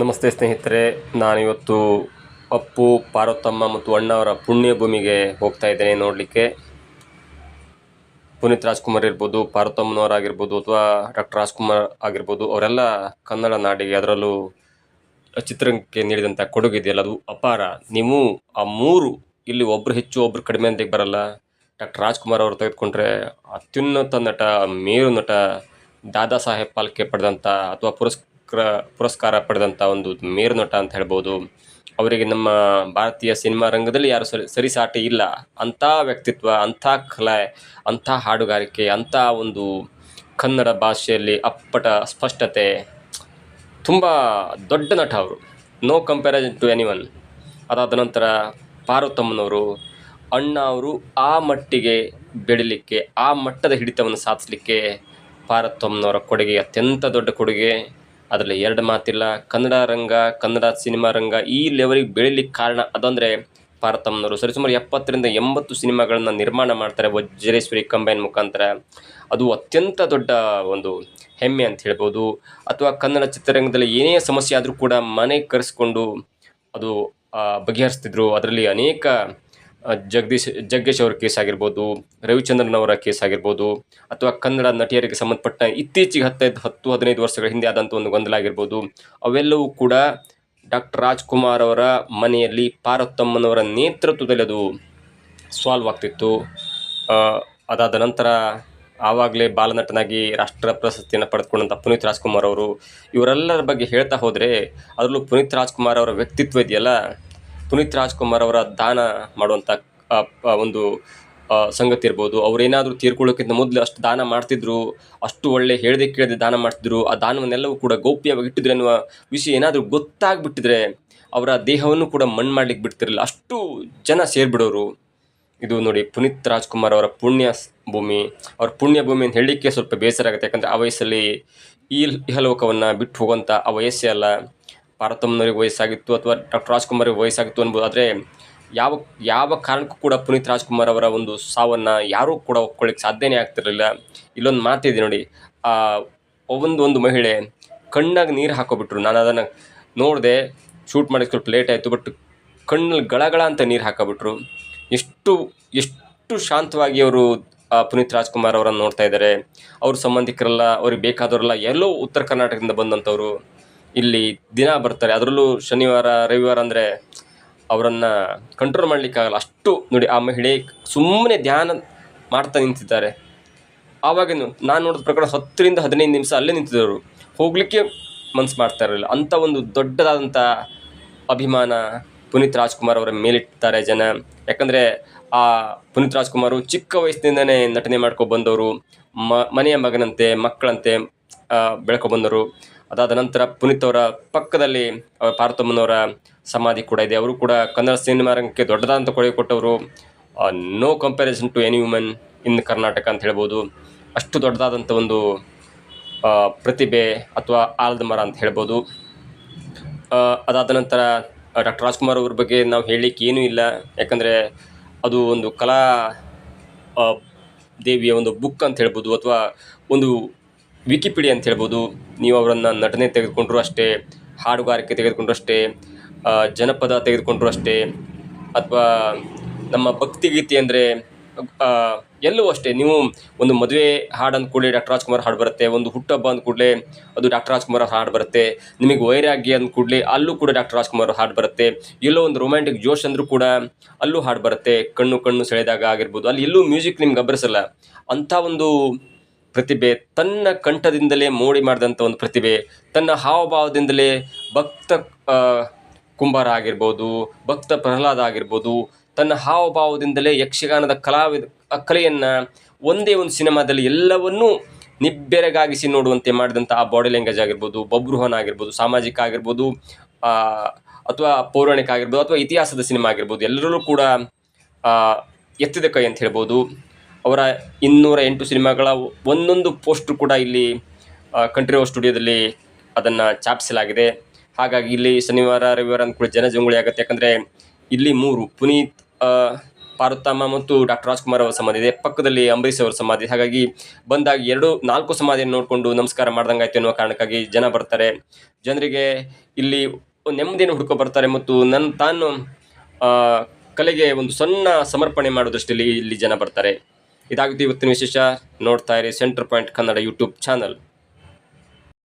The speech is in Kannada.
ನಮಸ್ತೆ ಸ್ನೇಹಿತರೆ, ನಾನಿವತ್ತು ಅಪ್ಪು, ಪಾರ್ವತಮ್ಮ ಮತ್ತು ಅಣ್ಣ ಅವರ ಪುಣ್ಯ ಭೂಮಿಗೆ ಹೋಗ್ತಾ ಇದ್ದೇನೆ ನೋಡಲಿಕ್ಕೆ. ಪುನೀತ್ ರಾಜ್ಕುಮಾರ್ ಇರ್ಬೋದು ಪಾರ್ವತಮ್ಮನವರಾಗಿರ್ಬೋದು ಅಥವಾ ಡಾಕ್ಟರ್ ರಾಜ್ಕುಮಾರ್ ಆಗಿರ್ಬೋದು, ಅವರೆಲ್ಲ ಕನ್ನಡ ನಾಡಿಗೆ ಅದರಲ್ಲೂ ಚಿತ್ರಕ್ಕೆ ನೀಡಿದಂಥ ಕೊಡುಗಿದೆಯಲ್ಲ ಅದು ಅಪಾರ. ನೀವು ಆ ಮೂರು, ಇಲ್ಲಿ ಒಬ್ಬರು ಹೆಚ್ಚು ಒಬ್ಬರು ಕಡಿಮೆ ಅಂತ ಬರಲ್ಲ. ಡಾಕ್ಟರ್ ರಾಜ್ಕುಮಾರ್ ಅವರು ತೆಗೆದುಕೊಂಡ್ರೆ ಅತ್ಯುನ್ನತ ನಟ, ಮೇರು ನಟ ದಾದಾ ಸಾಹೇಬ್ ಪಾಲ್ಕೆ ಪಡೆದಂಥ ಅಥವಾ ಪುರಸ್ಕಾರ ಪುರಸ್ಕಾರ ಪಡೆದಂಥ ಒಂದು ಮೇರು ನಟ ಅಂತ ಹೇಳ್ಬೋದು. ಅವರಿಗೆ ನಮ್ಮ ಭಾರತೀಯ ಸಿನಿಮಾ ರಂಗದಲ್ಲಿ ಯಾರು ಸರಿ, ಸರಿಸಾಟಿ ಇಲ್ಲ. ಅಂಥ ವ್ಯಕ್ತಿತ್ವ, ಅಂಥ ಕಲೆ, ಅಂಥ ಹಾಡುಗಾರಿಕೆ, ಅಂಥ ಒಂದು ಕನ್ನಡ ಭಾಷೆಯಲ್ಲಿ ಅಪ್ಪಟ ಸ್ಪಷ್ಟತೆ ತುಂಬ ದೊಡ್ಡ ನಟ ಅವರು. No comparison to anyone ಅದಾದ ನಂತರ ಪಾರ್ವತಮ್ಮನವರು ಅಣ್ಣ ಅವರು ಆ ಮಟ್ಟಿಗೆ ಬೆಳಿಲಿಕ್ಕೆ, ಆ ಮಟ್ಟದ ಹಿಡಿತವನ್ನು ಸಾಧಿಸಲಿಕ್ಕೆ ಪಾರ್ವತಮ್ಮನವರ ಕೊಡುಗೆ ಅತ್ಯಂತ ದೊಡ್ಡ ಕೊಡುಗೆ. ಅದರಲ್ಲಿ ಎರಡು ಮಾತಿಲ್ಲ. ಕನ್ನಡ ರಂಗ, ಕನ್ನಡ ಸಿನಿಮಾ ರಂಗ ಈ ಲೆವೆಲಿಗೆ ಬೆಳಿಲಿಕ್ಕೆ ಕಾರಣ ಅದಂದರೆ ಪಾರತಮ್ಮನವರು ಸರಿಸುಮಾರು ಎಪ್ಪತ್ತರಿಂದ ಎಂಬತ್ತು ಸಿನಿಮಾಗಳನ್ನು ನಿರ್ಮಾಣ ಮಾಡ್ತಾರೆ ವಜ್ರೇಶ್ವರಿ ಕಂಬೈನ್ ಮುಖಾಂತರ. ಅದು ಅತ್ಯಂತ ದೊಡ್ಡ ಒಂದು ಹೆಮ್ಮೆ ಅಂತ ಹೇಳ್ಬೋದು. ಅಥವಾ ಕನ್ನಡ ಚಿತ್ರರಂಗದಲ್ಲಿ ಏನೇ ಸಮಸ್ಯೆ ಆದರೂ ಕೂಡ ಮನೆ ಕರೆಸ್ಕೊಂಡು ಅದು ಬಗೆಹರಿಸ್ತಿದ್ರು. ಅದರಲ್ಲಿ ಅನೇಕ ಜಗದೀಶ್, ಜಗ್ಗೇಶ್ ಅವರ ಕೇಸ್ ಆಗಿರ್ಬೋದು, ರವಿಚಂದ್ರನ್ ಅವರ ಕೇಸ್ ಆಗಿರ್ಬೋದು, ಅಥವಾ ಕನ್ನಡ ನಟಿಯರಿಗೆ ಸಂಬಂಧಪಟ್ಟ ಇತ್ತೀಚೆಗೆ ಹತ್ತೈದು, ಹತ್ತು, ಹದಿನೈದು ವರ್ಷಗಳ ಹಿಂದೆ ಆದಂಥ ಒಂದು ಗೊಂದಲ ಆಗಿರ್ಬೋದು ಅವೆಲ್ಲವೂ ಕೂಡ ಡಾಕ್ಟರ್ ರಾಜ್ಕುಮಾರ್ ಅವರ ಮನೆಯಲ್ಲಿ ಪಾರ್ವತಮ್ಮನವರ ನೇತೃತ್ವದಲ್ಲಿ ಅದು ಸಾಲ್ವ್ ಆಗ್ತಿತ್ತು. ಅದಾದ ನಂತರ ಆವಾಗಲೇ ಬಾಲನಟನಾಗಿ ರಾಷ್ಟ್ರ ಪ್ರಶಸ್ತಿಯನ್ನು ಪಡೆದುಕೊಂಡಂಥ ಪುನೀತ್ ರಾಜ್ಕುಮಾರ್ ಅವರು, ಇವರೆಲ್ಲರ ಬಗ್ಗೆ ಹೇಳ್ತಾ ಹೋದರೆ, ಅದರಲ್ಲೂ ಪುನೀತ್ ರಾಜ್ಕುಮಾರ್ ಅವರ ವ್ಯಕ್ತಿತ್ವ ಇದೆಯಲ್ಲ ಪುನೀತ್ ರಾಜ್ಕುಮಾರ್ ಅವರ ದಾನ ಮಾಡುವಂಥ ಒಂದು ಸಂಗತಿ ಇರ್ಬೋದು. ಅವರೇನಾದರೂ ತೀರ್ಕೊಳ್ಳೋಕ್ಕಿಂತ ಮೊದಲು ಅಷ್ಟು ದಾನ ಮಾಡ್ತಿದ್ರು, ಅಷ್ಟು ಒಳ್ಳೆ ಹೇಳದೆ ಕೇಳದೆ ದಾನ ಮಾಡ್ತಿದ್ರು, ಆ ದಾನವನ್ನೆಲ್ಲವೂ ಕೂಡ ಗೌಪ್ಯವಾಗಿ ಇಟ್ಟಿದ್ರು ಎನ್ನುವ ವಿಷಯ ಏನಾದರೂ ಗೊತ್ತಾಗ್ಬಿಟ್ಟಿದ್ರೆ ಅವರ ದೇಹವನ್ನು ಕೂಡ ಮಣ್ಣು ಮಾಡ್ಲಿಕ್ಕೆ ಬಿಡ್ತಿರಲಿಲ್ಲ. ಅಷ್ಟು ಜನ ಸೇರಿಬಿಡೋರು. ಇದು ನೋಡಿ ಪುನೀತ್ ರಾಜ್ಕುಮಾರ್ ಅವರ ಪುಣ್ಯ ಭೂಮಿ. ಅವ್ರ ಪುಣ್ಯ ಭೂಮಿ ಅಂತ ಹೇಳಲಿಕ್ಕೆ ಸ್ವಲ್ಪ ಬೇಸರ ಆಗುತ್ತೆ. ಯಾಕಂದರೆ ಆ ವಯಸ್ಸಲ್ಲಿ ಈ ಇಹಲೋಕವನ್ನು ಬಿಟ್ಟು ಹೋಗುವಂಥ ಆ ವಯಸ್ಸೇ ಅಲ್ಲ. ಪಾರ್ವತಮ್ಮನವರಿಗೆ ವಯಸ್ಸಾಗಿತ್ತು ಅಥವಾ ಡಾಕ್ಟರ್ ರಾಜ್ಕುಮಾರಿಗೆ ವಯಸ್ಸಾಗಿತ್ತು ಅನ್ಬೋದು. ಆದರೆ ಯಾವ ಯಾವ ಕಾರಣಕ್ಕೂ ಕೂಡ ಪುನೀತ್ ರಾಜ್ಕುಮಾರ್ ಅವರ ಒಂದು ಸಾವನ್ನು ಯಾರೂ ಕೂಡ ಒಪ್ಕೊಳ್ಳಿಕ್ಕೆ ಸಾಧ್ಯನೇ ಆಗ್ತಿರಲಿಲ್ಲ. ಇಲ್ಲೊಂದು ಮಾತಿದೆ ನೋಡಿ. ಒಂದು ಒಂದು ಮಹಿಳೆ ಕಣ್ಣಾಗ ನೀರು ಹಾಕೋಬಿಟ್ರು. ನಾನು ಅದನ್ನು ನೋಡಿದೆ, ಶೂಟ್ ಮಾಡೋಕ್ಕೆ ಸ್ವಲ್ಪ ಲೇಟ್ ಆಯಿತು, ಬಟ್ ಕಣ್ಣಲ್ಲಿ ಗಳಗಳ ಅಂತ ನೀರು ಹಾಕೋಬಿಟ್ರು. ಎಷ್ಟು ಎಷ್ಟು ಶಾಂತವಾಗಿ ಅವರು ಪುನೀತ್ ರಾಜ್ಕುಮಾರ್ ಅವರನ್ನು ನೋಡ್ತಾ ಇದ್ದಾರೆ ಅವ್ರ ಸಂಬಂಧಿಕರೆಲ್ಲ, ಅವ್ರಿಗೆ ಬೇಕಾದವರೆಲ್ಲ ಎಲ್ಲೋ ಉತ್ತರ ಕರ್ನಾಟಕದಿಂದ ಬಂದಂಥವ್ರು. ಇಲ್ಲಿ ದಿನ ಬರ್ತಾರೆ. ಅದರಲ್ಲೂ ಶನಿವಾರ, ರವಿವಾರ ಅಂದರೆ ಅವರನ್ನು ಕಂಟ್ರೋಲ್ ಮಾಡಲಿಕ್ಕಾಗಲ್ಲ. ಅಷ್ಟು ನೋಡಿ ಆ ಮಹಿಳೆ ಸುಮ್ಮನೆ ಧ್ಯಾನ ಮಾಡ್ತಾ ನಿಂತಿದ್ದಾರೆ. ಆವಾಗ ನಾನು ನೋಡಿದ ಪ್ರಕಾರ ಹತ್ತರಿಂದ ಹದಿನೈದು ನಿಮಿಷ ಅಲ್ಲೇ ನಿಂತಿದ್ದರು ಹೋಗಲಿಕ್ಕೆ ಮನ್ಸು ಮಾಡ್ತಾ ಇರಲಿಲ್ಲ. ಅಂಥ ಒಂದು ದೊಡ್ಡದಾದಂಥ ಅಭಿಮಾನ ಪುನೀತ್ ರಾಜ್ಕುಮಾರ್ ಅವರ ಮೇಲಿಟ್ಟಿದ್ದಾರೆ ಜನ. ಯಾಕಂದರೆ ಆ ಪುನೀತ್ ರಾಜ್ಕುಮಾರು ಚಿಕ್ಕ ವಯಸ್ಸಿನಿಂದನೇ ನಟನೆ ಮಾಡ್ಕೊ ಬಂದವರು. ಮನೆಯ ಮಗನಂತೆ, ಮಕ್ಕಳಂತೆ ಬೆಳ್ಕೊ ಬಂದರು ಅದಾದ ನಂತರ ಪುನೀತ್ ಅವರ ಪಕ್ಕದಲ್ಲಿ ಅವರ ಪಾರ್ಥಮ್ಮನವರ ಸಮಾಧಿ ಕೂಡ ಇದೆ. ಅವರು ಕೂಡ ಕನ್ನಡ ಸಿನಿಮಾ ರಂಗಕ್ಕೆ ದೊಡ್ಡದಾದಂಥ ಕೊಡುಗೆ ಕೊಟ್ಟವರು. No comparison to any women in Karnataka ಅಂತ ಹೇಳ್ಬೋದು. ಅಷ್ಟು ದೊಡ್ಡದಾದಂಥ ಒಂದು ಪ್ರತಿಭೆ ಅಥವಾ ಆಲದ ಮರ ಅಂತ ಹೇಳ್ಬೋದು. ಅದಾದ ನಂತರ ಡಾಕ್ಟರ್ ರಾಜ್ಕುಮಾರ್ ಅವ್ರ ಬಗ್ಗೆ ನಾವು ಹೇಳಲಿಕ್ಕೆ ಏನೂ ಇಲ್ಲ. ಯಾಕಂದರೆ ಅದು ಒಂದು ಕಲಾ ದೇವಿಯ ಒಂದು ಬುಕ್ ಅಂತ ಹೇಳ್ಬೋದು ಅಥವಾ ಒಂದು ವಿಕಿಪೀಡಿಯಾ ಅಂತ ಹೇಳ್ಬೋದು. ನೀವು ಅವರನ್ನು ನಟನೆ ತೆಗೆದುಕೊಂಡ್ರು ಅಷ್ಟೇ, ಹಾಡುಗಾರಿಕೆ ತೆಗೆದುಕೊಂಡ್ರು ಅಷ್ಟೇ ಜನಪದ ತೆಗೆದುಕೊಂಡ್ರು ಅಷ್ಟೇ, ಅಥವಾ ನಮ್ಮ ಭಕ್ತಿಗೀತೆ ಅಂದರೆ ಎಲ್ಲವೂ ಅಷ್ಟೇ. ನೀವು ಒಂದು ಮದುವೆ ಹಾಡು ಅಂದ ಕೂಡಲೇ ಡಾಕ್ಟರ್ ರಾಜ್ಕುಮಾರ್ ಹಾಡು ಬರುತ್ತೆ, ಒಂದು ಹುಟ್ಟಹಬ್ಬ ಅಂದ ಕೂಡಲೇ ಅದು ಡಾಕ್ಟರ್ ರಾಜ್ಕುಮಾರ್ ಹಾಡು ಬರುತ್ತೆ, ನಿಮಗೆ ವೈರಾಗ್ಯ ಅಂದ ಕೂಡಲೇ ಅಲ್ಲೂ ಕೂಡ ಡಾಕ್ಟರ್ ರಾಜ್ಕುಮಾರ್ ಹಾಡು ಬರುತ್ತೆ, ಎಲ್ಲೋ ಒಂದು ರೊಮ್ಯಾಂಟಿಕ್ ಜೋಶ್ ಅಂದರೂ ಕೂಡ ಅಲ್ಲೂ ಹಾಡು ಬರುತ್ತೆ, ಕಣ್ಣು ಕಣ್ಣು ಸೆಳೆದಾಗ ಆಗಿರ್ಬೋದು, ಅಲ್ಲಿ ಎಲ್ಲೂ ಮ್ಯೂಸಿಕ್ ನಿಮ್ಗೆ ಅಬ್ಬರಿಸಲ್ಲ ಅಂಥ ಒಂದು ಪ್ರತಿಭೆ ತನ್ನ ಕಂಠದಿಂದಲೇ ಮೋಡಿ ಮಾಡಿದಂಥ ಒಂದು ಪ್ರತಿಭೆ, ತನ್ನ ಹಾವಭಾವದಿಂದಲೇ ಭಕ್ತ ಕುಂಬಾರ ಆಗಿರ್ಬೋದು, ಭಕ್ತ ಪ್ರಹ್ಲಾದ ಆಗಿರ್ಬೋದು, ತನ್ನ ಹಾವಭಾವದಿಂದಲೇ ಯಕ್ಷಗಾನದ ಕಲಾವಿದ ಕಲೆಯನ್ನು ಒಂದೇ ಒಂದು ಸಿನಿಮಾದಲ್ಲಿ ಎಲ್ಲವನ್ನೂ ನಿಬ್ಬೆರಗಾಗಿಸಿ ನೋಡುವಂತೆ ಮಾಡಿದಂಥ ಆ ಬಾಡಿ ಲ್ಯಾಂಗ್ವೇಜ್ ಆಗಿರ್ಬೋದು, ಬಬ್ರುಹನ್ ಆಗಿರ್ಬೋದು, ಸಾಮಾಜಿಕ ಆಗಿರ್ಬೋದು ಅಥವಾ ಪೌರಾಣಿಕ ಆಗಿರ್ಬೋದು, ಅಥವಾ ಇತಿಹಾಸದ ಸಿನಿಮಾ ಆಗಿರ್ಬೋದು, ಎಲ್ಲರಲ್ಲೂ ಕೂಡ ಎತ್ತಿದ ಕೈ ಅಂತ ಹೇಳ್ಬೋದು. ಅವರ ಇನ್ನೂರ ಎಂಟು ಸಿನಿಮಾಗಳ ಒಂದೊಂದು ಪೋಸ್ಟ್ರು ಕೂಡ ಇಲ್ಲಿ ಕಂಠೀರವ ಸ್ಟುಡಿಯೋದಲ್ಲಿ ಅದನ್ನು ಛಾಪಿಸಲಾಗಿದೆ ಹಾಗಾಗಿ ಇಲ್ಲಿ ಶನಿವಾರ, ರವಿವಾರ ಅಂದ ಕೂಡ ಜನಜಂಗುಳಿ ಆಗುತ್ತೆ. ಯಾಕಂದರೆ ಇಲ್ಲಿ ಮೂರು, ಪುನೀತ್ ಪಾರ್ವತಮ್ಮ ಮತ್ತು ಡಾಕ್ಟರ್ ರಾಜ್ಕುಮಾರ್ ಅವರ ಸಮಾಧಿ ಇದೆ. ಪಕ್ಕದಲ್ಲಿ ಅಂಬರೀಷ್ ಅವರ ಸಮಾಧಿ. ಹಾಗಾಗಿ ಬಂದಾಗ ಎರಡು, ನಾಲ್ಕು ಸಮಾಧಿಯನ್ನು ನೋಡಿಕೊಂಡು ನಮಸ್ಕಾರ ಮಾಡ್ದಂಗಾಯ್ತು ಎನ್ನುವ ಕಾರಣಕ್ಕಾಗಿ ಜನ ಬರ್ತಾರೆ. ಜನರಿಗೆ ಇಲ್ಲಿ ನೆಮ್ಮದಿಯನ್ನು ಹುಡ್ಕೊ ಬರ್ತಾರೆ ಮತ್ತು ನನ್ನ ತಾನು ಕಲೆಗೆ ಒಂದು ಸಣ್ಣ ಸಮರ್ಪಣೆ ಮಾಡೋ ದೃಷ್ಟಿಯಲ್ಲಿ ಇಲ್ಲಿ ಜನ ಬರ್ತಾರೆ. ಇದಾಗುತ್ತೆ ಇವತ್ತಿನ ವಿಶೇಷ ನೋಡ್ತಾ ಇರಿ centre point Kannada YouTube channel.